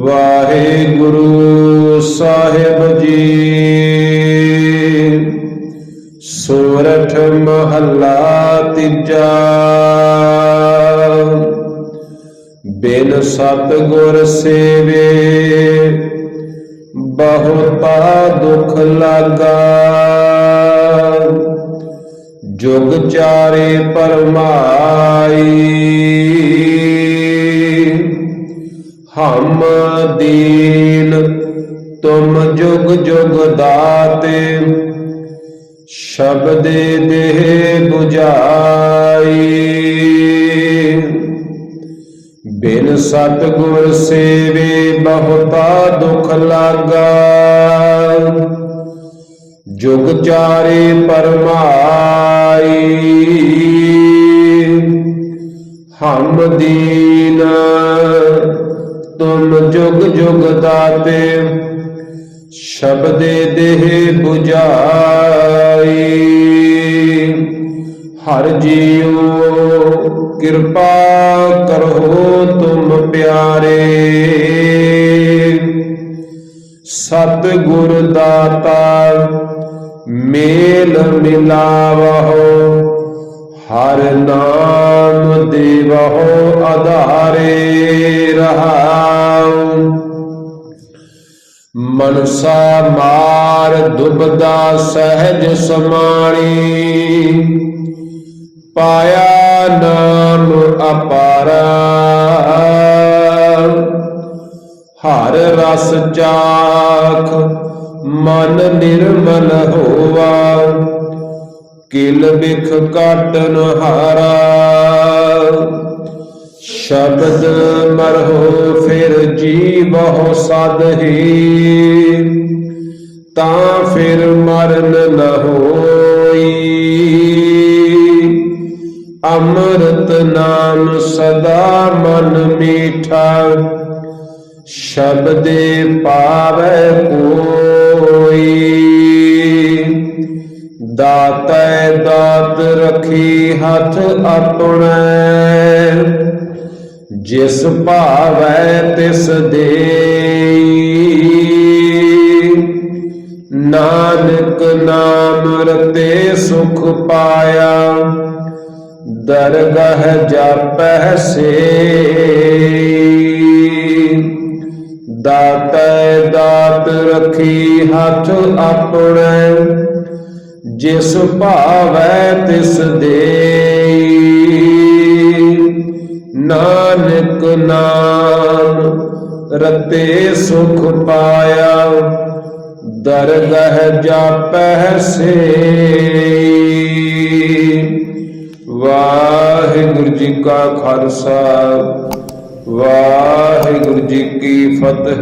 ਵਾਹਿਗੁਰੂ ਸਾਹਿਬ ਜੀ। ਸੋਰਠ ਮਹੱਲਾ ਤੀਜਾ। ਬਿਨ ਸਤ ਗੁਰ ਸੇਵੇ, ਬਹੁਤਾ ਦੁਖ ਲਾਗਾ। ਜੁਗ ਚਾਰੇ ਪਰਮਾਈ। ਹਮ ਦੀਨ ਤੁਮ ਜੁਗ ਜੁਗ ਦਾਤੇ, ਸ਼ਬਦੇ ਦੇਹ 부ਝਾਈ ਬਿਨ ਸਤ ਗੁਰ ਸੇਵੇ ਬਹੁਤਾ ਦੁਖ ਲਾਗਾ ਜੁਗ ਚਾਰੇ ਪਰਮਾਈ। ਹਮ ਦੀਨ ਤੁਮ ਜੁਗ ਜੁਗ ਦਾਤੇ, ਸ਼ਬਦੇ ਦੇਹ 부ਝਾਈ। ਹਰ ਜੀਉ ਕਿਰਪਾ ਕਰੋ ਤੁਮ ਪਿਆਰੇ। ਸਤ ਗੁਰ ਦਾਤਾ, ਮੇਲ ਮਿਲਾਵਹੁ, ਹਰ ਨਾਮ ਦੇਵਹੁ, ਆਧਾਰੇ ਰਹਾਉ ਮਨਸਾ ਮਾਰ ਦੁਬਦਾ ਸਹਿਜ ਸਮਾਣੀ। ਪਾਇਆ ਨਾਮ ਅਪਾਰਾ। ਹਰ ਰਸ ਚਾਖ ਮਨ ਨਿਰਮਲ ਹੋਵਾ। ਕਿਲ ਬਿਖ ਕਾਟਨ ਹਾਰਾ। ਸ਼ਬਦ ਮਰਹੁ, ਫਿਰ ਜੀਵਹੁ ਸਦਹੀ ਤਾਂ ਫਿਰ ਮਰਨ ਨ ਹੋਈ। ਅੰਮ੍ਰਿਤ ਨਾਮ ਸਦਾ ਮਨ ਮੀਠਾ, ਸ਼ਬਦੇ ਪਾਵੈ ਕੋਈ। ਦਾਤੈ ਦਾਤ ਰਖੀ ਹੱਥ ਆਪਣੇ ਜਿਸ ਭਾਵੈ ਤਿਸ ਦੇਈ। ਨਾਨਕ ਨਾਮ ਰਤੇ ਸੁਖ ਪਾਇਆ, ਦਰਗਹ ਜਾਪੈ ਸੇ ਦਾਤੈ ਦਾਤ ਰਖੀ ਹੱਥ ਆਪਣੇ, ਜਿਸ ਭਾਵੈ ਤਿਸ ਦੇਈ। ਨਾਨਕ ਨਾਮ, ਰਤੇ ਸੁਖ ਪਾਇਆ ਦਰਗਹ ਜਾਪੈ ਸੇ ਵਾਹਿਗੁਰੂ ਜੀ ਕਾ ਖਾਲਸਾ, ਵਾਹਿਗੁਰੂ ਜੀ ਕੀ ਫਤਿਹ।